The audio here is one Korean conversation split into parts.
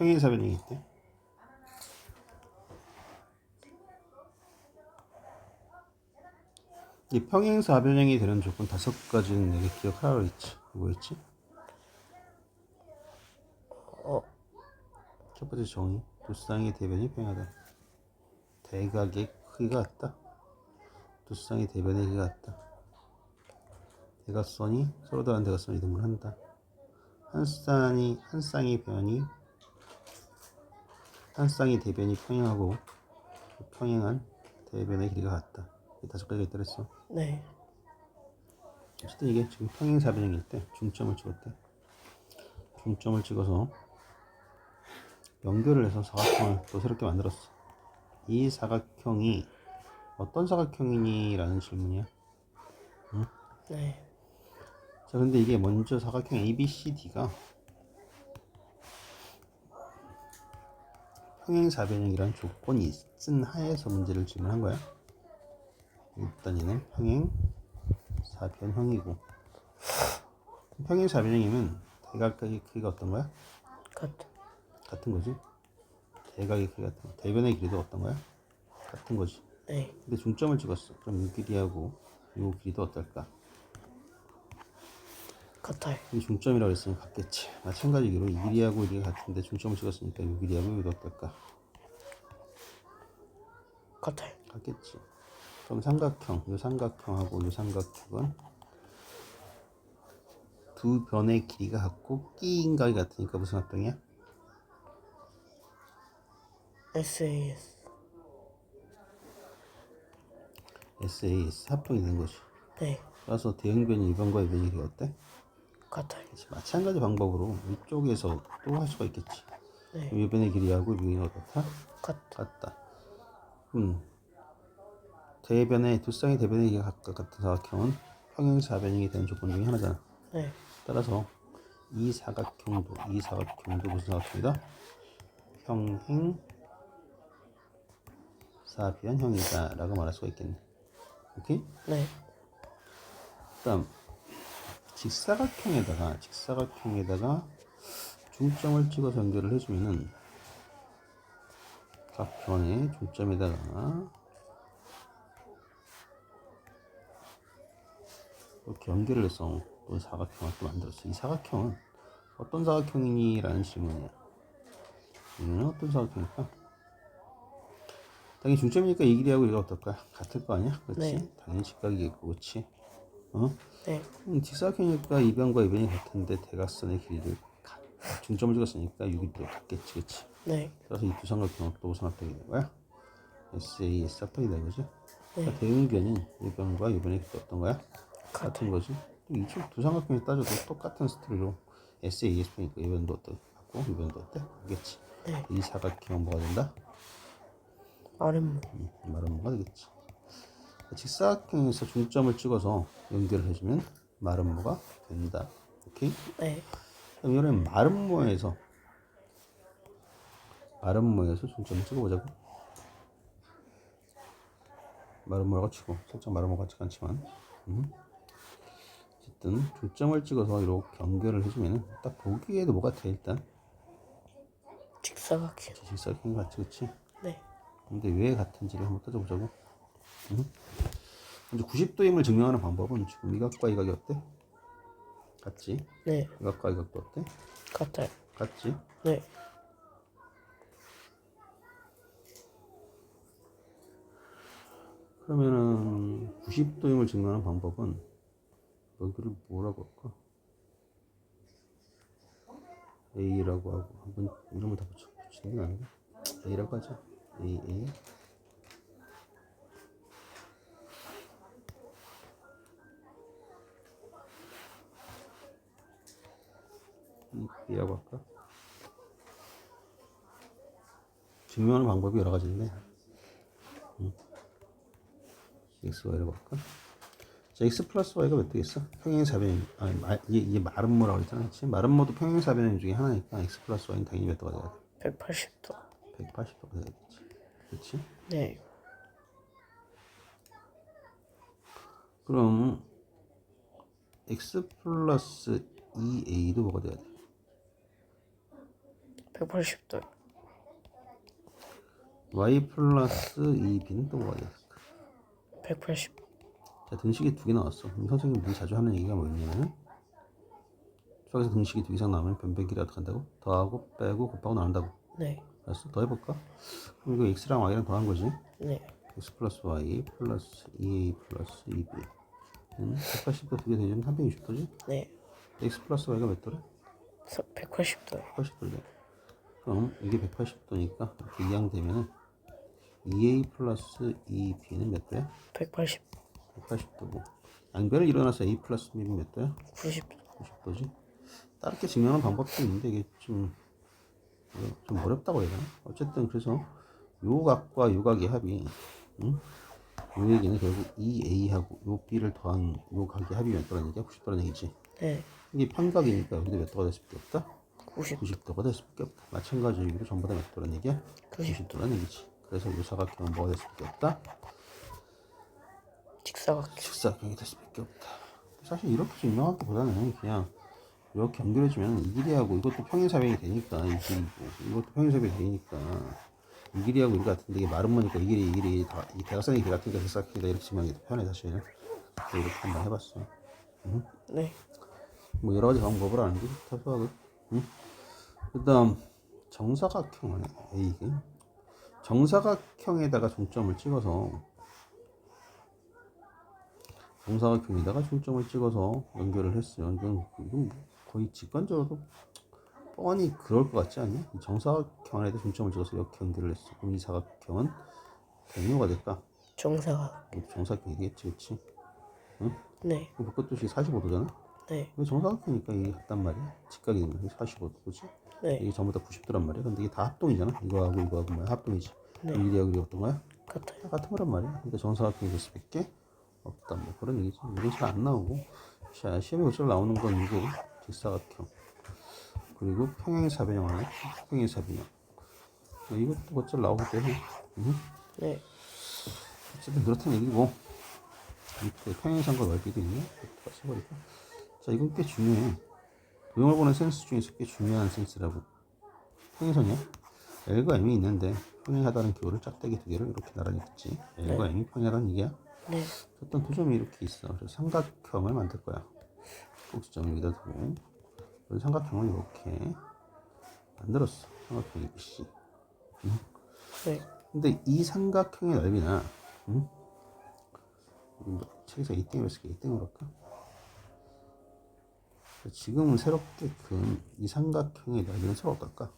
평행사 변형이 있대. 이 평행사 변형이 되는 조건 다섯 가지는 내가 기억하라고 그랬지. 뭐였지? 어, 첫 번째 정의. 두 쌍의 대변이 평행하다. 대각의 크기가 같다. 두 쌍의 대변의 크기가 같다. 대각선이 서로 다른 대각선을 이동을 한다. 한 쌍이 한 쌍의 변이 한 쌍의 대변이 평행하고 그 평행한 대변의 길이가 같다. 이 다섯 가지가 있다 그랬어. 네. 어쨌든 이게 지금 평행사변형일 때 중점을 찍었대. 중점을 찍어서 연결을 해서 사각형을 또 새롭게 만들었어. 이 사각형이 어떤 사각형이니? 라는 질문이야. 네. 자, 근데 이게 먼저 사각형 ABCD가 평행사변형이라는 조건이 있은 하에서 문제를 질문한 거야. 일단 얘는 평행사변형이고 평행사변형이면 대각각의 크기가 어떤 거야? 같. 같은 거지. 대각의 크기 같은 거. 대변의 길이도 어떤 거야? 같은 거지. 네. 근데 중점을 찍었어. 그럼 이 길이하고 이 길이도 어떨까? 같아요. 이 중점이라고 했으니까 같겠지. 마찬가지로 이 길이하고 이 길이가 같은데 중점을 찍었으니까 이 길이하고 이도 어떨까? 같아요. 같겠지. 그럼 삼각형, 이 삼각형하고 이 삼각형은 두 변의 길이가 같고 끼인각이 같으니까 무슨 합동이야? SAS. SAS 합동이 되는 거지. 네. 따라서 대응변이 2변과 2변의 길이가 어때? 같아요. 마찬가지 방법으로 이쪽에서 또 할 수가 있겠지. 네. 그럼 2변의 길이하고 2변이 어떻다? 같. 같다. 음. 대변의 두 쌍의 대변의 길이가 각각 같은 사각형은 평행 사변형이 되는 조건 중에 하나잖아. 네. 따라서 이 사각형도 이 사각형도 무슨 사각형이다? 평행 사변형이다라고 말할 수가 있겠네. 오케이? 네. 그다음 직사각형에다가 직사각형에다가 중점을 찍어서 연결을 해주면은 각 변의 중점에다가 이렇게 연결을 해서 또 사각형을 또 만들었어. 이 사각형은 어떤 사각형이니라는 질문이야. 이는 어떤 사각형일까? 당연히 중점이니까 이 길이하고 이가 어떨까? 같을 거 아니야? 그렇지? 네. 당연히 직각이겠고, 그렇지? 어? 네. 음, 직사각형이니까 이변과 이변이 같은데 대각선의 길이를 가- 중점을 찍었으니까 6이 같겠지, 그렇지? 네. 그래서 이 두 삼각형은 또 되는 거야? SAS 합동이 되는 거지? 네. 그러니까 대응변인 이변과 이변의 길이 어떤 거야? 같은. 거지? 또 이쪽 두 삼각형에 따져도 똑같은 스토리로 SAS니까 이변도 어때? 같고 이변도 어때? 알겠지? 네. 이 사각형은 뭐가 된다? 아랫목. 음, 말은 뭐가 되겠지? 직사각형에서 중점을 찍어서 연결을 해주면 마름모가 된다. 오케이? 네. 그럼 이번엔 마름모에서 마름모에서 중점을 찍어보자고. 마름모라고 치고 살짝 마름모 같지가 않지만 음. 어쨌든 중점을 찍어서 이렇게 연결을 해주면 딱 보기에도 뭐 같아 일단 직사각형. 직사각형 같지 그치? 네. 근데 왜 같은지를 한번 따져보자고. 응? 먼저 90도임을 증명하는 방법은 지금 이각과 이각이 어때? 같지? 네. 이각과 이각도 어때? 같아요. 같지? 네. 그러면은 90도임을 증명하는 방법은 여기를 뭐라고 할까? A라고 하고 한번 이름을 다 붙여 붙이는 게 아니고 A라고 하자. A A 이 B라고 할까? 증명하는 방법이 여러 가지인데 x y라고 할까? 자, x 플러스 y가 몇 되겠어? 평행사변 아니 마, 이게, 이게 마름모라고 했잖아, 그렇지? 마름모도 평행사변 중에 하나니까 x 플러스 y는 당연히 몇 도가 돼야 돼? 180도. 180도가 돼야겠지, 그렇지? 네. 그럼 x 플러스 2a도 뭐가 돼야 돼? 180도. y 플러스 2b는 또 뭐가 됐을까? 180. 자, 등식이 두 개 나왔어. 그럼 선생님들이 자주 하는 얘기가 뭐냐면 수학에서 등식이 두 개 이상 나오면 변변끼리 어떻게 한다고? 더하고 빼고 곱하고 나눈다고. 네. 알았어? 더 해볼까? 그럼 이거 x랑 y랑 더한 거지. 네. x 플러스 y 플러스 2a 플러스 2b 는 180도 두 개 되면 360도지? 네. x 플러스 y가 몇 도래? 180도. 180도래. 그럼 이게 180도니까 이렇게 이항되면은 2a 플러스 2b는 몇 도야? 180. 180도고 양변을 일어나서 a 플러스 b는 몇 도야? 90. 90도지. 다르게 증명하는 방법도 있는데 이게 좀, 어, 좀 어렵다고 해야 되나? 어쨌든 그래서 요 각과 요 각의 합이 응? 요 얘기는 결국 이 a하고 요 b를 더한 요 각의 합이 몇 도라는 얘기야? 90도라는 얘기지. 네. 이게 편각이니까 여기도 몇 도가 될 수밖에 없다? 90. 90도가 될 수밖에 없다. 마찬가지로 전부 다 몇 도라는 얘기야? 90. 90도라는 얘기지. 그래서 요 사각형은 뭐가 될 수밖에 없다? 직사각형. 직사각형이 될 수밖에 없다. 사실 이렇게 증명하기보다는 그냥 이렇게 연결해주면 이 길이하고 이것도 평행사변이 되니까 이 길이고 이것도 평행사변이 되니까 이 길이하고 이거 같은데 이게 마른 거니까 이 길이 이 길이 다 이 대각선의 길이 같으니까 직사각형이다 이렇게 증명하기 더 편해 사실. 이렇게 한번 해봤어. 네. 뭐 여러 가지 방법을 아는 게 좋다 수학을. 응? 그다음 정사각형을 A 정사각형에다가 중점을 찍어서 정사각형에다가 중점을 찍어서 연결을 했어요. 이건, 이건 뭐 거의 직관적으로 뻔히 그럴 것 같지 않냐? 이 정사각형 안에다 중점을 찍어서 이렇게 연결을 했어. 그럼 이 사각형은 대뭐가 될까? 정사각. 이것도 정사각형이 되겠지, 그치? 네. 그 끝도시 45도잖아? 네. 이거 정사각형이니까 이게 같단 말이야. 직각이 되는 게 45도, 그치? 네. 이게 전부 다 90도란 말이야. 근데 이게 다 합동이잖아. 이거하고 이거하고 뭐야? 합동이지. 네. 일리하고 이게 어떤 거야? 같아요. 다 같은 거란 말이야. 그러니까 정사각형이 될 수밖에 없다. 뭐 그런 얘기지. 이건 잘안 나오고. 자, 시험에 요즘 나오는 건 이거 직사각형. 그리고 평행사변형 하나. 평행사변형. 뭐 이것도 어쩔 나오기 때문에. 음. 네. 어쨌든 그렇다는 얘기고. 밑에 평행선과 넓이도 있네. 써버릴까? 자, 이건 꽤 중요해. 도형을 보는 센스 중에서 꽤 중요한 센스라고. 평행선이야. L과 M이 있는데 평행하다는 기호를 짝대기 두 개를 이렇게 나란히 붙지. L과 M이 평행하다는 얘기야. 네. 어떤 두 점이 이렇게 있어. 그래서 삼각형을 만들 거야. 꼭지점을 여기다 두고. 그래서 삼각형을 이렇게 만들었어. 삼각형 ABC. 네. 근데 이 삼각형의 넓이나, 응? 뭐 책에서 이 땡으로 쓸게, 이 땡으로 할까? 지금은 새롭게 큰이 삼각형의 넓이는 서로 어떨까?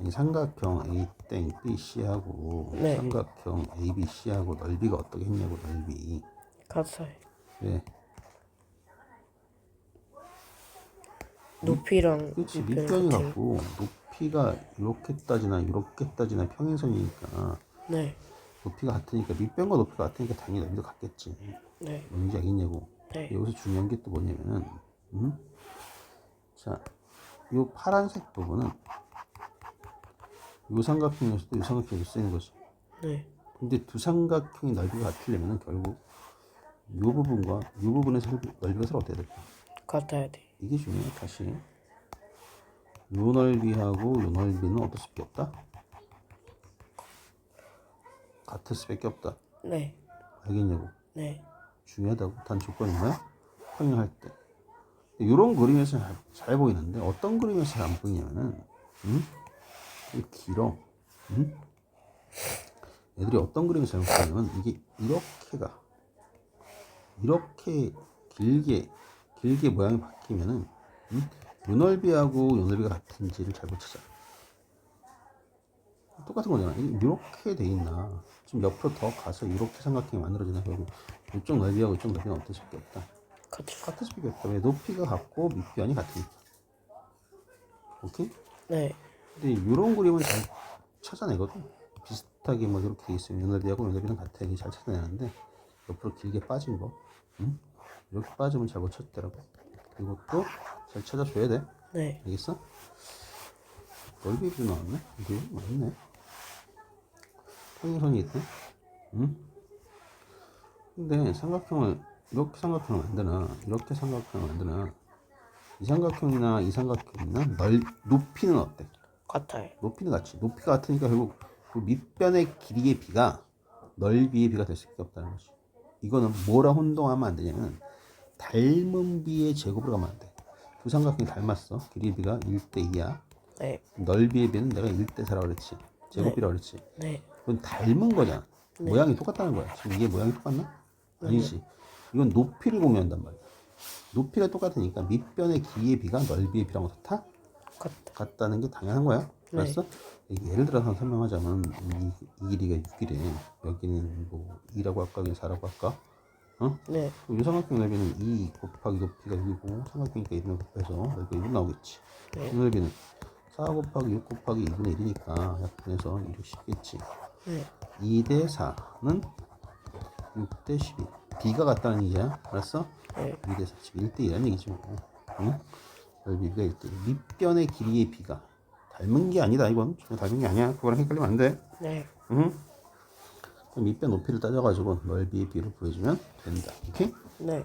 아니 삼각형 A 땡 BC하고 네. 삼각형 ABC하고 넓이가 어떻게 했냐고 넓이 같아요. 왜 높이랑 그렇지 밑변이 같아요. 갖고 높이가 이렇게 따지나 이렇게 따지나 평행선이니까 네. 높이가 같으니까 밑변과 높이가 같으니까 당연히 넓이도 같겠지 네. 뭔지 알겠냐고 네. 여기서 중요한 게 또 뭐냐면은 음? 자, 요 파란색 부분은 요 삼각형에서도 요 삼각형에서 쓰이는 거지 네. 근데 두 삼각형의 넓이가 같으려면 결국 요 부분과 요 부분의 설- 넓이가 서로 어때야 될까? 같아야 돼. 이게 중요해 다시 요 넓이하고 요 넓이는 어떨 수밖에 없다? 같을 수밖에 없다 네. 알겠냐고 네. 중요하다고 단 조건이 뭐야? 평행할 때 이런 그림에서 잘, 잘 보이는데 어떤 그림에서 잘 안 보이냐면은 응? 이 길어 응? 애들이 어떤 그림에서 잘 보냐면 이게 이렇게가 이렇게 길게 길게 모양이 바뀌면은 넓이하고 요 넓이가 같은지를 잘 못 찾아 똑같은 거잖아 이렇게 돼 있나 지금 옆으로 더 가서 이렇게 삼각형이 만들어지나 결국 이쪽 넓이하고 이쪽 넓이는 어떨 수밖에 없다 같아요. 같을 수밖에 없다 왜 높이가 같고 밑변이 같으니까 오케이? 네. 근데 이런 그림은 잘 찾아내거든. 비슷하게 뭐 이렇게 돼 있으면 연넓이하고 연넓이는 같아. 이게 잘 찾아내는데 옆으로 길게 빠진 거, 응? 이렇게 빠지면 잘 못 찾더라고. 이것도 잘 찾아줘야 돼. 네. 알겠어? 넓이도 나왔네. 이게 맞네. 평행선이 있네. 응? 근데 삼각형을 이렇게 삼각형을 만드나 이렇게 삼각형을 만드나 이 삼각형이나 이 삼각형이나 넓 높이는 어때? 같아요. 높이는 같이 높이가 같으니까 결국 그 밑변의 길이의 비가 넓이의 비가 될 수밖에 없다는 거지. 이거는 뭐랑 혼동하면 안 되냐면 닮은 비의 제곱으로 가면 안 돼. 두 삼각형이 닮았어. 길이의 비가 1대 2야. 네. 넓이의 비는 내가 1대 4라고 그랬지. 제곱비라고 그랬지. 네. 그건 닮은 거잖아. 모양이 똑같다는 거야. 지금 이게 모양이 똑같나? 아니지. 이건 높이를 공유한단 말이야. 높이가 똑같으니까 밑변의 길이의 비가 넓이의 비랑 같아? 같다. 같다는 게 당연한 거야. 알았어? 이게 예를 들어서 설명하자면 이, 이 길이가 6이래. 여기는 뭐 2라고 할까? 그냥 4라고 할까? 어? 네. 그럼 이 삼각형 넓이는 2 곱하기 높이가 6이고 삼각형이니까 1을 곱해서 넓이가 6 나오겠지. 네. 이 넓이는 4 곱하기 6 곱하기 2분의 1이니까 약분해서 2로 10겠지. 네. 2대 4는 6대 12. B가 같다는 얘기야. 알았어? 네. 2대 4, 1대 2라는 얘기지 뭐. 응? 넓이가 1대 2. 밑변의 길이의 B가 닮은 게 아니다. 이건 전혀 닮은 게 아니야. 그거랑 헷갈리면 안 돼. 네. 응? 그럼 밑변 높이를 따져가지고 넓이의 B를 구해주면 된다. 오케이? 네.